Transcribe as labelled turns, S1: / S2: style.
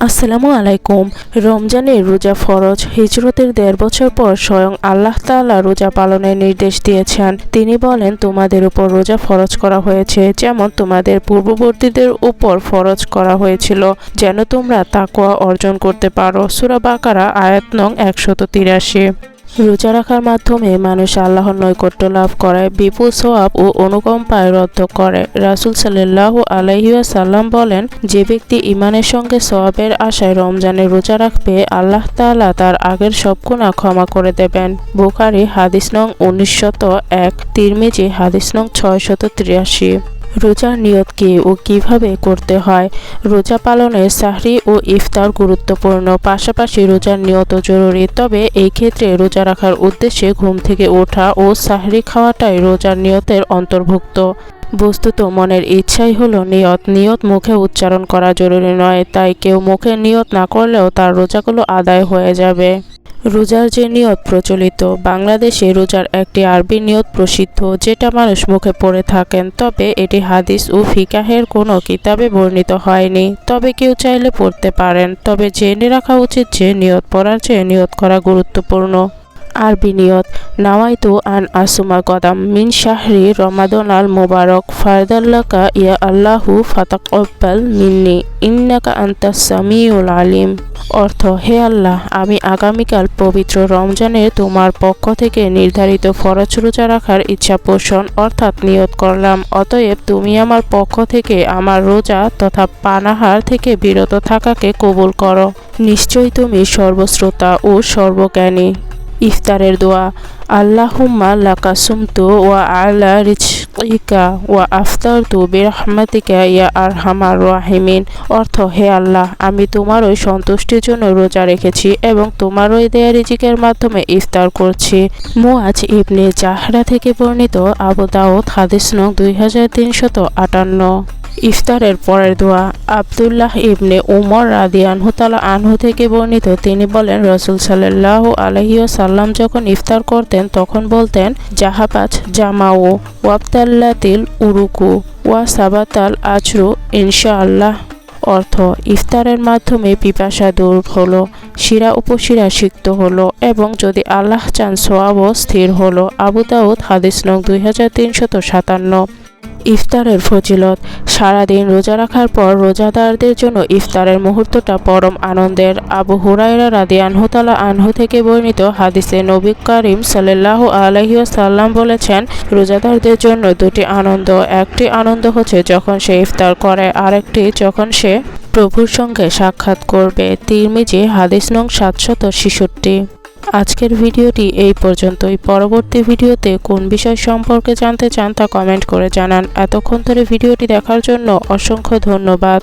S1: আসসালামু আলাইকুম। রমজানের রোজা ফরজ, হিজরতের দেড় বছর পর স্বয়ং আল্লাহ তাআলা রোজা পালনের নির্দেশ দিয়েছেন। তিনি বলেন, তোমাদের উপর রোজা ফরজ করা হয়েছে, যেমন তোমাদের পূর্ববর্তীদের উপর ফরজ করা হয়েছিল। যেন তোমরা তাকওয়া অর্জন করতে পারো। সূরা বাকারা, আয়াত নং একশত তিরাশি। রোজা রাখার মাধ্যমে মানুষ আল্লাহর নৈকট্য লাভ করে বিপুল সোয়াব ও অনুকম্পায় রদ্ধ করে। রাসুল সাল্লাহ আলহিউসাল্লাম বলেন, যে ব্যক্তি ইমানের সঙ্গে সোয়াবের আশায় রমজানের রোজা রাখবে, আল্লাহ তাআলা তার আগের সব গুণা ক্ষমা করে দেবেন। বুখারি হাদিস নং উনিশশত এক, তিরমিজি হাদিস নং ছয়শত তিরাশি। রোজার নিয়ত কি ও কীভাবে করতে হয়? রোজা পালনে সাহরি ও ইফতার গুরুত্বপূর্ণ, পাশাপাশি রোজার নিয়ত জরুরি। তবে এই ক্ষেত্রে রোজা রাখার উদ্দেশ্যে ঘুম থেকে ওঠা ও সাহরি খাওয়াটাই রোজার নিয়তের অন্তর্ভুক্ত। বস্তুত মনের ইচ্ছাই হলো নিয়ত। নিয়ত মুখে উচ্চারণ করা জরুরি নয়, তাই কেউ মুখে নিয়ত না করলেও তার রোজাগুলো আদায় হয়ে যাবে। রোজার যে নিয়ত প্রচলিত, বাংলাদেশে রোজার একটি আরবি নিয়ত প্রসিদ্ধ, যেটা মানুষ মুখে পড়ে থাকেন, তবে এটি হাদিস ও ফিকাহের কোনো কিতাবে বর্ণিত হয়নি। তবে কেউ চাইলে পড়তে পারেন, তবে জেনে রাখা উচিত যে নিয়ত পড়ার চেয়ে নিয়ত করা গুরুত্বপূর্ণ। আরবি নিয়ত নাওয়াইতু আন আসুমা কদাম মিন শাহরি রমাদন আল মোবারক। ফারদাল্লাকা ইয়া আল্লাহু ফাতাকব্বাল মিন্নি, ইন্নাকা আন্তা সামিউল আলিম। অর্থ, হে আল্লাহ, আমি আগামীকাল পবিত্র রমজানের তোমার পক্ষ থেকে নির্ধারিত ফরজ রোজা রাখার ইচ্ছা পোষণ অর্থাৎ নিয়ত করলাম। অতএব তুমি আমার পক্ষ থেকে আমার রোজা তথা পানাহার থেকে বিরত থাকাকে কবুল করো। নিশ্চয়ই তুমি সর্বশ্রোতা ও সর্বজ্ঞানী। ইফতারের দোয়া। আল্লাহুম্মা লাকা সুমতু ওয়া আলা রিজকিকা ওয়া আফতারতু বিরহমাতিকা ইয়া আরহামার রাহিমিন। অর্থ, হে আল্লাহ, আমি তোমার ওই সন্তুষ্টির জন্য রোজা রেখেছি এবং তোমার ওই দেয়া রিজিকের মাধ্যমে ইফতার করছি। মুআজ ইবনে জাহরা থেকে বর্ণিত আবু দাউদ হাদিস নং দুই হাজার তিনশত আটান্ন। ইফতারের পরের দোয়া। আবদুল্লাহ ইবনে উমর রাদিয়ানহু তালা আনহু থেকে বর্ণিত, তিনি বলেন, রসুল সাল্লাহ আলহিউসাল্লাম যখন ইফতার করতেন, তখন বলতেন জাহাবাজ জামাউ ওয়াবতাল্লাতিল উরুকু ওয়া সাবাতাল আজরু ইনশাআল্লাহ। অর্থ, ইফতারের মাধ্যমে পিপাসা দূর হলো, শিরা উপশিরা সিক্ত হলো এবং যদি আল্লাহ চান সোয়াবও স্থির হলো। আবু দাউদ হাদিস নং দুই হাজার তিনশত সাতান্ন। ইফতারের ফজিলত। সারাদিন রোজা রাখার পর রোজাদারদের জন্য ইফতারের মুহূর্তটা পরম আনন্দের। আবু হুরাইরা রাদি আনহুতালা আনহু থেকে বর্ণিত হাদিসে নবী করিম সাল্লাহ আলহিউসাল্লাম বলেছেন, রোজাদারদের জন্য দুটি আনন্দ। একটি আনন্দ হচ্ছে যখন সে ইফতার করে, আরেকটি যখন সে প্রভুর সঙ্গে সাক্ষাৎ করবে। তিরমিজি হাদিস নং সাতশত ছেষট্টি। আজকের ভিডিওটি এই পর্যন্তই। পরবর্তী ভিডিওতে কোন বিষয় সম্পর্কে জানতে চান তা কমেন্ট করে জানান। এতক্ষণ ধরে ভিডিওটি দেখার জন্য অসংখ্য ধন্যবাদ।